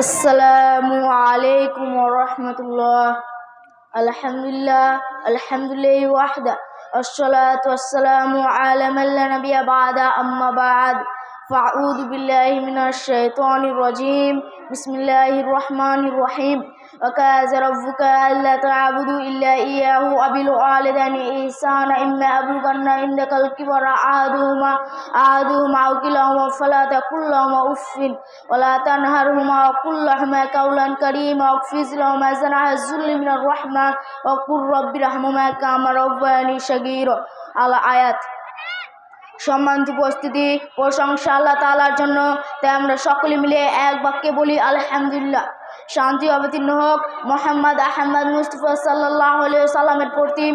আসসালামু আলাইকুম রহমতুল্লাহ আলহামদুলিল্লাহ আলহামদুলিল্লাহ ওয়াহদা الصلاة والسلام على من لا نبي بعد أما بعد فأعوذ بالله من الشيطان الرجيم. بسم الله الرحمن الرحيم. وكاز ربك ألا تعبدوا إلا إياه وبالوالدين إحسانا. إما أبلغن عندك الكبر أحدهما أحدهما أو كلاهما فلا تقل لهما أف. ولا تنهرهما وقل لهما قولا كريما. واخفض لهما جناح الذل من الرحمة. وقل رب ارحمهما كما صغيرا. على آيات. সম্মানিত উপস্থিতি প্রশংসা আল্লাহ তালার জন্য। তাই আমরা সকলে মিলে এক বাক্যে বলি আলহামদুলিল্লাহ। শান্তি অবতীর্ণ হোক। মোহাম্মদ আহমদ মুস্তফা সাল্লাহ সাল্লামের প্রতি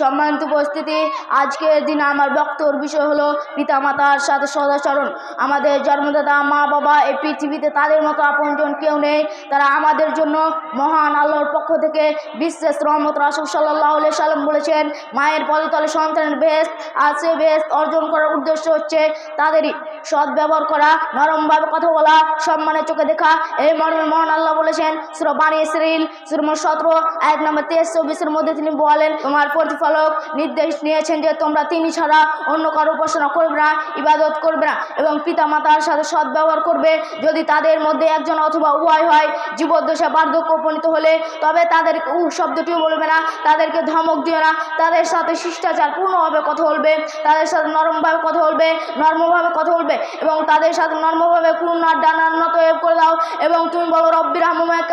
সম্মানিত উপস্থিতি। আজকের দিনে আমার বক্তব্য বিষয় হলো পিতামাতার সাথে সদাচরণ। আমাদের জন্মদাতা মা বাবা এই পৃথিবীতে তাদের মতো আপনজন কেউ নেই। তারা আমাদের জন্য মহান আল্লাহর পক্ষ থেকে বিশেষ রহমত রাসুল সাল্লাহ সাল্লাম বলেছেন, মায়ের পদতলে সন্তানের বেশ আছে, বেশ অর্জন করার উদ্দেশ্য হচ্ছে তাদেরই সদ্ব্যবহার করা, নরমভাবে কথা বলা, সম্মানের চোখে দেখা। এই মর্মে মহান আল্লাহ বলেছেন সুর বাণী শ্রীল সুরম সতেরো এক নম্বর তেইশ, চব্বিশের মধ্যে তিনি বলেন, তোমার প্রতিফলক নির্দেশ নিয়েছেন যে তোমরা তিনি ছাড়া অন্য কারও উপাসনা করবে না, ইবাদত করবে না এবং পিতা মাতার সাথে সৎ ব্যবহার করবে। যদি তাদের মধ্যে একজন অথবা উভয় হয় জীবদ্দশা বার্ধক্য উপনীত হলে তবে তাদেরকে উ শব্দটিও বলবে না, তাদেরকে ধমক দিও না, তাদের সাথে শিষ্টাচার পূর্ণভাবে কথা বলবে, তাদের সাথে নরমভাবে কথা বলবে, নর্মভাবে কথা বলবে এবং তাদের সাথে নর্মভাবে পূর্ণ ডানান্নত করে দাও এবং তুমি বলো রব্বির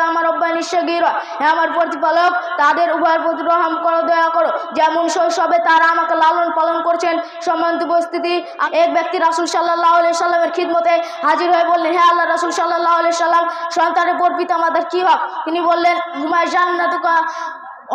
আমার আমার প্রতিপালক, তাদের উভয়ের প্রতি রহম করো, দয়া করো। যেমন শৈশবে তারা আমাকে লালন পালন করছেন, সম্মানিত উপস্থিতি, এক ব্যক্তি রাসুল সাল্লাহ আলিয়া সাল্লামের খিদমতে হাজির হয়ে বললেন হ্যাঁ আল্লাহ রাসুল সাল্লাহ আলিয়া সাল্লাম, সন্তানের পর আমাদের মাতার কী হক? তিনি বললেন হুমায় জান্নাতুকা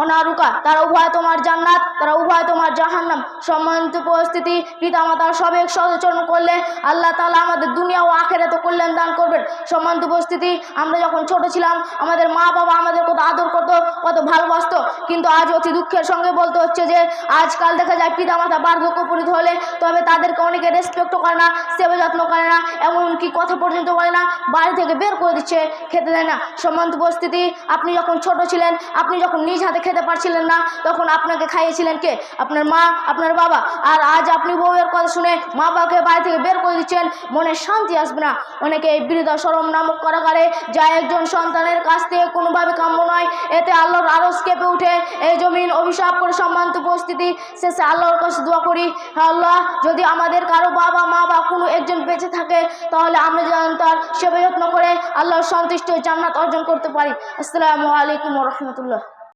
অনারুকা, তারা উভয় তোমার জান্নাত, তারা উভয় তোমার জাহান্নাম। সম্মানিত পরিস্থিতি পিতামাতার সবে সচেতন করলে আল্লাহ তালা আমাদের দুনিয়া ও আখেরাতে কল্যাণ দান করবেন। সম্মানিত পরিস্থিতি আমরা যখন ছোট ছিলাম, আমাদের মা বাবা আমাদের কত আদর করতো কত ভালোবাসতো কিন্তু আজ অতি দুঃখের সঙ্গে বলতে হচ্ছে যে, আজকাল দেখা যায় পিতামাতা বার্ধক্য উপনীত হলে তবে তাদেরকে অনেকে রেসপেক্ট করে না, সেবা যত্ন করে না, এমনকি কথা পর্যন্ত বলে না, বাড়ি থেকে বের করে দিচ্ছে, খেতে দেয় না। সম্মানিত পরিস্থিতি আপনি যখন ছোট ছিলেন, আপনি যখন নিজ হাতে খেতে পারছিলেন না, তখন আপনাকে খাইয়েছিলেন কে? আপনার মা, আপনার বাবা। আর আজ আপনি বউয়ের কথা শুনে মা বাবাকে বাড়ি থেকে বের করে দিচ্ছেন, মনে শান্তি আসবে না। অনেকে এই বৃদ্ধাশ্রম নামক কারাগারে যা একজন সন্তানের কাছ থেকে কোনোভাবে কাম্য নয়, এতে আল্লাহর আরস কেঁপে উঠে এই জমিন অভিশাপ করে সম্মানিত উপস্থিতি শেষে আল্লাহর কাছে দোয়া করি। আল্লাহ, যদি আমাদের কারও বাবা, মা বা কোনো একজন বেঁচে থাকে, তাহলে আমরা যেন তার সেবা যত্ন করে আল্লাহর সন্তুষ্ট জান্নাত অর্জন করতে পারি। আসসালামু আলাইকুম রহমতুল্লাহ।